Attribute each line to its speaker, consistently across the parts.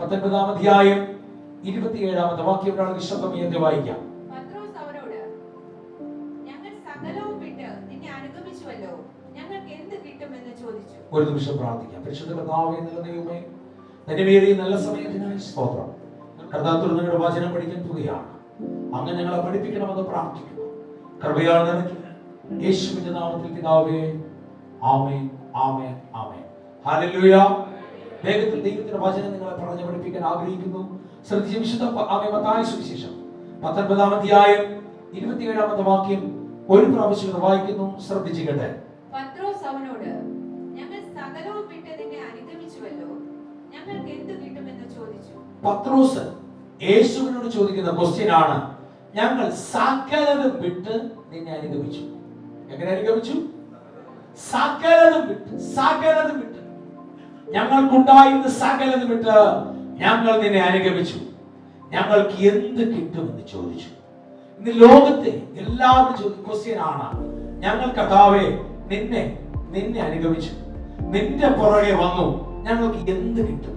Speaker 1: പത്തൊൻപതാം അധ്യായം ഇരുപത്തിയേഴാമത്തെ വാക്യം വായിക്കാം?
Speaker 2: അനുഗമിച്ചുവല്ലോ. ഞങ്ങൾക്ക് എന്ത് ചോദിച്ചു.
Speaker 1: ഒരു നിമിഷം പ്രാർത്ഥിക്കാം. പരിശുദ്ധ കർത്താവേ നല്ല ദൈവമേ നല്ല സമയത്തിനായി സ്തോത്രം. കർത്താത്തിൽ നിങ്ങളുടെ വചനം പഠിക്കാൻ തുകയാണ് അങ്ങനെ ഞങ്ങളെ പഠിപ്പിക്കണമെന്ന് പ്രാർത്ഥിക്കുന്നു. കൃപയാണ് നിനക്ക് യേശുവിന്റെ നാമത്തിൽ പിതാവേ ആമേൻ ആമേൻ ആമേൻ. ഹല്ലേലൂയ. വേഗത്തിൽ ദൈവത്തിന്റെ വചനം നിങ്ങളെ പറഞ്ഞു പഠിപ്പിക്കാൻ ആഗ്രഹിക്കുന്നു. ശ്രദ്ധിച്ച വിശുദ്ധ ആമേ മത്തായ സുവിശേഷം. പത്തൊൻപതാം അധ്യായം ഇരുപത്തിയേഴാമത്തെ വാക്യം ഒരു പ്രാവശ്യം വായിക്കുന്നു. ശ്രദ്ധിച്ചു കേട്ടെ
Speaker 2: പത്രോസ് അവനോട് ഞങ്ങൾ സകലവും വിട്ട് നിന്നെ അനുഗമിച്ചുവല്ലോ. ഞങ്ങൾക്ക് എന്ത് കിട്ടുമെന്ന് ചോദിച്ചു.
Speaker 1: പത്രോസ് യേശുവിനോട് ചോദിക്കുന്ന ക്വസ്റ്റ്യൻ ആണ് ഞങ്ങൾ സകലതും വിട്ട് നിന്നെ അനുഗമിച്ചു. എങ്ങനെ അനുഗമിച്ചു? സകലതും വിട്ട് സകലതും വിട്ട്. ഞങ്ങൾക്കുണ്ടായിരുന്ന സകലതും വിട്ട് ഞങ്ങൾ നിന്നെ അനുഗമിച്ചു. ഞങ്ങൾക്ക് എന്ത് കിട്ടുമെന്ന് ചോദിച്ചു. ഇന്ന് ലോകത്തെ എല്ലാവരും ചോദിക്കുന്ന ക്വസ്റ്റ്യൻ ആണ്. ഞങ്ങൾ കഥാവെ നിന്നെ നിന്നെ അനുഗമിച്ചു. നിന്റെ പുറകെ വന്നു. ഞങ്ങൾക്ക് എന്ത് കിട്ടും?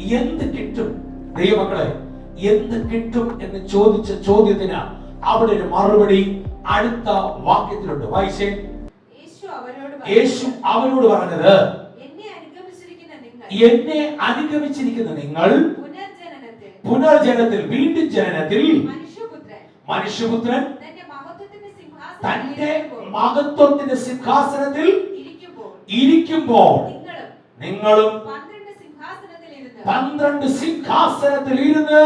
Speaker 1: എന്ത് കിട്ടും? ദൈവമക്കളെ എന്ത് കിട്ടും എന്ന് ചോദിച്ച ചോദ്യത്തിന് അവിടെ ഒരു മറുപടി അടുത്ത വാക്യത്തിലുണ്ട്. വായിച്ചേ.
Speaker 2: യേശു അവരോട്
Speaker 1: യേശു അവരോട് പറഞ്ഞത്
Speaker 2: എന്നെ അതിക്രമിച്ചിരിക്കുന്ന നിങ്ങൾ പുനർജനനത്തിൽ
Speaker 1: പുനർജനത്തിൽ വീണ്ടും ജനനത്തിൽ
Speaker 2: മനുഷ്യപുത്രൻ തന്റെ മഹത്വത്തിന്റെ സിംഹാസനത്തിൽ ഇരിക്കുമ്പോൾ- നിങ്ങളും പന്ത്രണ്ട് സിംഹാസനത്തിൽ ഇരുന്ന്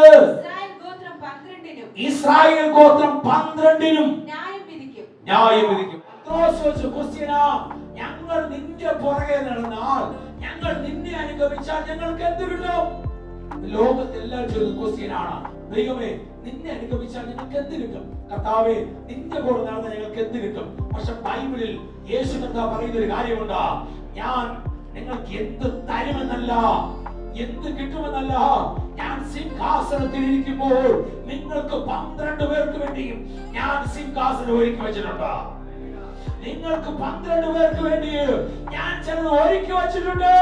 Speaker 2: ഇസ്രായേൽ ഗോത്രം പന്ത്രണ്ടിനും ന്യായം വിധിക്കും.
Speaker 1: ന്യായം വിധിക്കും. ക്വസ്റ്റ്യനാ ഞങ്ങൾ നിന്റെ പുറകെ നടന്നാൽ ഞങ്ങൾ നിന്നെ അനുഗമിച്ചാൽ ഞങ്ങൾക്ക് എന്ത് കിട്ടും ലോകത്തെല്ലാം ചോദിക്കുന്ന ക്വസ്റ്റ്യൻ ദൈവമേ നിന്നെ അനുഗമിച്ചാൽ ഞങ്ങൾക്ക് എന്ത് കിട്ടും കർത്താവേ നിന്റെ കൂടെ നടന്ന ഞങ്ങൾക്ക് എന്ത് കിട്ടും പക്ഷെ ബൈബിളിൽ യേശു കർത്താവ് പറയുന്ന ഒരു കാര്യമുണ്ട്. ഞാൻ നിങ്ങൾക്ക് എന്ത് തരുമെന്നല്ല എന്ത് കിട്ടുമെന്നല്ല. ഞാൻ സിംഹാസനത്തിൽ ഇരിക്കുമ്പോൾ നിങ്ങൾക്ക് പന്ത്രണ്ട് പേർക്ക് വേണ്ടിയും ഞാൻ സിംഹാസനം ഒരുക്കി വെച്ചിട്ടുണ്ട്. നിങ്ങൾക്ക് പന്ത്രണ്ട് പേർക്ക് വേണ്ടി ഞാൻ ചിലത് ഒരുക്കി വച്ചിട്ടുണ്ട്.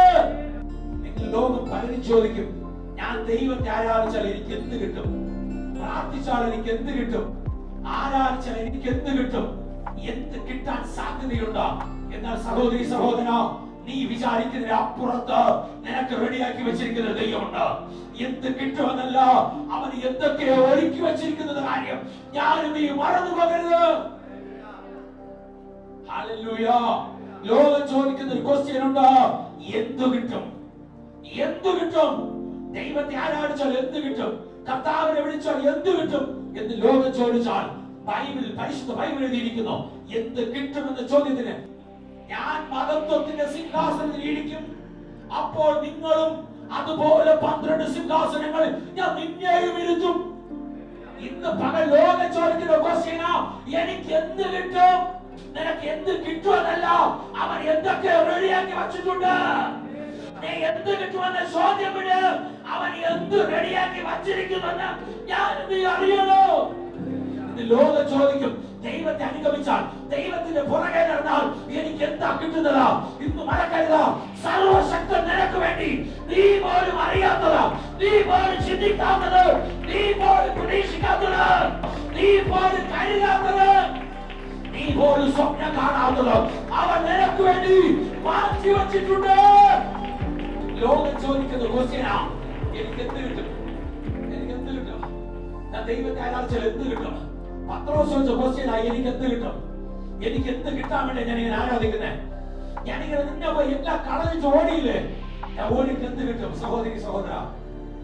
Speaker 1: നിങ്ങൾ ലോകം പലരും ചോദിക്കും ഞാൻ ദൈവത്തെ ആരാധിച്ചാൽ എനിക്ക് എന്ത് കിട്ടും? പ്രാർത്ഥിച്ചാൽ എനിക്ക് എന്ത് കിട്ടും? ആരാധിച്ചാൽ എനിക്ക് എന്ത് കിട്ടും? എന്ത് കിട്ടാൻ സാധ്യതയുണ്ടോ? എന്നാൽ സഹോദരി സഹോദര നീ വിചാരിക്കുന്നതിന് അപ്പുറത്ത് നിനക്ക് റെഡിയാക്കി വെച്ചിരിക്കുന്ന ദൈവമുണ്ട്. എന്ത് കിട്ടുമെന്നല്ല അവൻ എന്തൊക്കെയോ ഒരുക്കി വെച്ചിരിക്കുന്നത് കാര്യം ഞാനും നീ മറന്നു പോകരുത്. ലോകം ചോദിക്കുന്ന ഒരു ക്വസ്റ്റ്യൻ ഉണ്ട്? എന്തു കിട്ടും? എന്തു കിട്ടും? ദൈവത്തെ ആരാധിച്ചാൽ എന്ത് കിട്ടും? കർത്താവിനെ വിളിച്ചാൽ എന്ത് കിട്ടും? എന്ന് ലോകം ചോദിച്ചാൽ ബൈബിളിൽ പരിശുദ്ധ ബൈബിൾ എഴുതിയിരിക്കുന്നു. എന്ത് കിട്ടുമെന്ന ചോദ്യത്തിന് ഞാൻ മതത്വത്തിന്റെ സിംഹാസനത്തിൽ ഇരിക്കും. അപ്പോൾ നിങ്ങളും അതുപോലെ പന്ത്രണ്ട് സിംഹാസനങ്ങളിൽ ഞാൻ നിന്നെയും ഇരുത്തും. ഇന്ന് പകൽ ലോക ചോദിക്കുന്ന ക്വസ്റ്റ്യനാ എനിക്ക് എന്ത് കിട്ടും? നിനക്ക് എന്ത് കിട്ടുമെന്നല്ല അവൻ എന്തൊക്കെ റെഡിയാക്കി വച്ചിട്ടുണ്ട്? നീ എന്ത് കിട്ടുമെന്ന് ചോദ്യം വിട്. അവൻ എന്ത് റെഡിയാക്കി വച്ചിരിക്കുമെന്ന് ഞാൻ നീ അറിയണോ? ലോകം ചോദിക്കും ദൈവത്തെ അനുഗമിച്ചാൽ ദൈവത്തിന്റെ പുറകെ നടന്നാൽ എനിക്ക് എന്താ കിട്ടുന്നത്? ഇന്ന് മറക്കരുത് സർവശക്തൻ നിനക്ക് വേണ്ടി നീ പോലും അറിയാത്തത്. നീ പോലും ചിന്തിക്കാത്തത്. നീ പോലും പ്രതീക്ഷിക്കാത്തത്. നീ പോലും കരുതാത്തത്. പോലും സ്വപ്നം കാണാത്തത് അവൻ നിനക്ക് വേണ്ടി മാറ്റി വച്ചിട്ടുണ്ട്. ലോകം ചോദിക്കുന്ന ക്വസ്റ്റ്യനാ എനിക്ക് എന്ത് കിട്ടും? എനിക്ക് എന്ത് കിട്ടും? ഞാൻ ദൈവത്തെ ആരാധിച്ചാൽ എന്ത് കിട്ടും? പത്രോസ് ചോദിച്ച ക്വസ്റ്റ്യനാ എനിക്ക് എന്ത് കിട്ടും? എനിക്ക് എന്ത് കിട്ടാൻ വേണ്ടി ഞാൻ ഇങ്ങനെ ആരാധിക്കുന്നേ? ഞാനിങ്ങനെ നിന്നെ പോയി എല്ലാ കളഞ്ഞ് ഓടിയില്ലേ? ഞാൻ ഓടിയിട്ട് എന്ത് കിട്ടും? സഹോദരി സഹോദര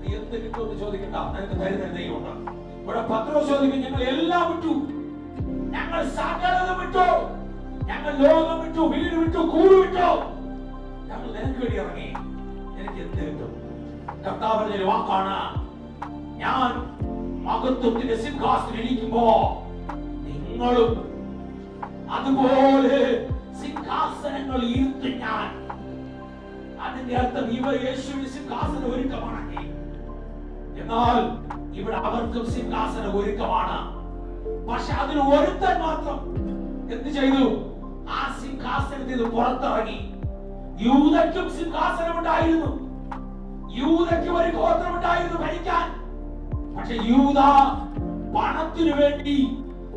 Speaker 1: നീ എന്ത് കിട്ടും എന്ന് ചോദിക്കണ്ട. നിനക്ക് തരുന്ന ദൈവമുണ്ട്. ഇവിടെ പത്രോസ് ചോദിക്കും ഞങ്ങൾ എല്ലാം വിട്ടു. ഞങ്ങൾ സകലത വിട്ടു. ഞങ്ങൾ ലോകം വിട്ടു വീട് വിട്ടു കൂട് വിട്ടു. ഞങ്ങൾ നിനക്ക് വേണ്ടി ഇറങ്ങി. എനിക്ക് എന്ത് കിട്ടും? കർത്താവ് പറഞ്ഞൊരു വാക്കാണ്. ഞാൻ മഹത്വത്തിന്റെ സിംഹാസനം ഇരിക്കുമ്പോ നിങ്ങളും അതുപോലെ സിംഹാസനങ്ങൾ ഇരുത്തും ഞാൻ. അതിന്റെ അർത്ഥം ഇവർ യേശുവിന്റെ സിംഹാസനം ഒരുക്കമാണെങ്കിൽ എന്നാൽ ഇവിടെ അവർക്കും സിംഹാസനം ഒരുക്കമാണ്. പക്ഷെ അതിന് ഒരുത്തൻ മാത്രം എന്ത് ചെയ്തു? ആ സിംഹാസനത്തിൽ നിന്ന് പുറത്തിറങ്ങി. യൂതയ്ക്കും സിംഹാസനം ഉണ്ടായിരുന്നു ഒരു ഗോത്രമുണ്ടായിരുന്നു ഭരിക്കാൻ. പക്ഷെ യൂത പണത്തിനു വേണ്ടി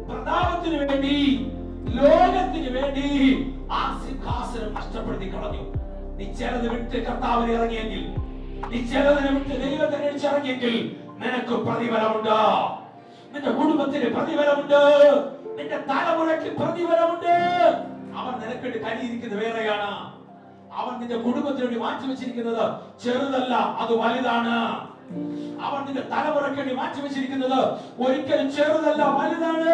Speaker 1: പ്രതാപത്തിനു വേണ്ടി ലോകത്തിന് വേണ്ടി ആ സിംഹാസനം നഷ്ടപ്പെടുത്തി കളഞ്ഞു. നീ ചിലത് വിട്ട് കർത്താവിനെ ഇറങ്ങിയെങ്കിൽ നീ ചിലതിനെ വിട്ട് ദൈവത്തെ ഇറങ്ങിയെങ്കിൽ നിനക്ക് പ്രതിഫലമുണ്ട്. നിന്റെ കുടുംബത്തിന് പ്രതിഫലമുണ്ട്. നിന്റെ തലമുറയ്ക്ക് പ്രതിഫലമുണ്ട്. അവൻ നിനക്കിട്ട് കനിയിരിക്കുന്നത് വേറെയാണ്. അവൻ നിന്റെ കുടുംബത്തിന് വേണ്ടി മാറ്റി വെച്ചിരിക്കുന്നത് ചെറുതല്ല അത് വലുതാണ്. അവൻ നിന്റെ തലമുറയ്ക്ക് വേണ്ടി മാറ്റി വെച്ചിരിക്കുന്നത് ഒരിക്കലും ചെറുതല്ല വലുതാണ്.